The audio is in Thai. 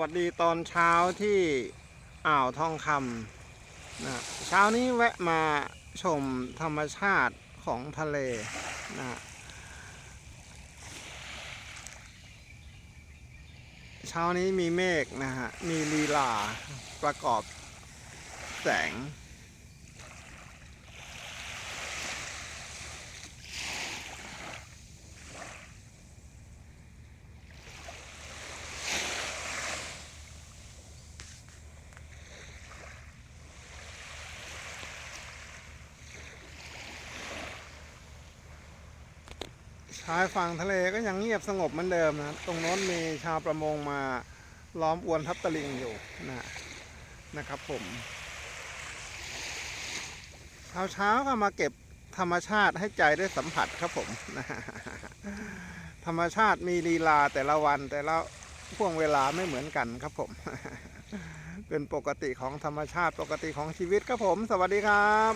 วัสดีตอนเช้าที่อ่าวทองคำนะเช้านี้แวะมาชมธรรมชาติของทะเลนะเช้านี้มีเมฆนะฮะ มีลีลาประกอบแสง ชายฝั่งทะเลก็ยังเงียบสงบเหมือนเดิมนะตรงโน้นมีชาวประมงมาล้อมอวนทับตะลิงอยู่นะนะครับผมเช้าเช้าก็มาเก็บธรรมชาติให้ใจได้สัมผัสครับผมนะธรรมชาติมีลีลาแต่ละวันแต่ละพ่วงเวลาไม่เหมือนกันครับผม เป็นปกติของธรรมชาติปกติของชีวิตครับผม สวัสดีครับ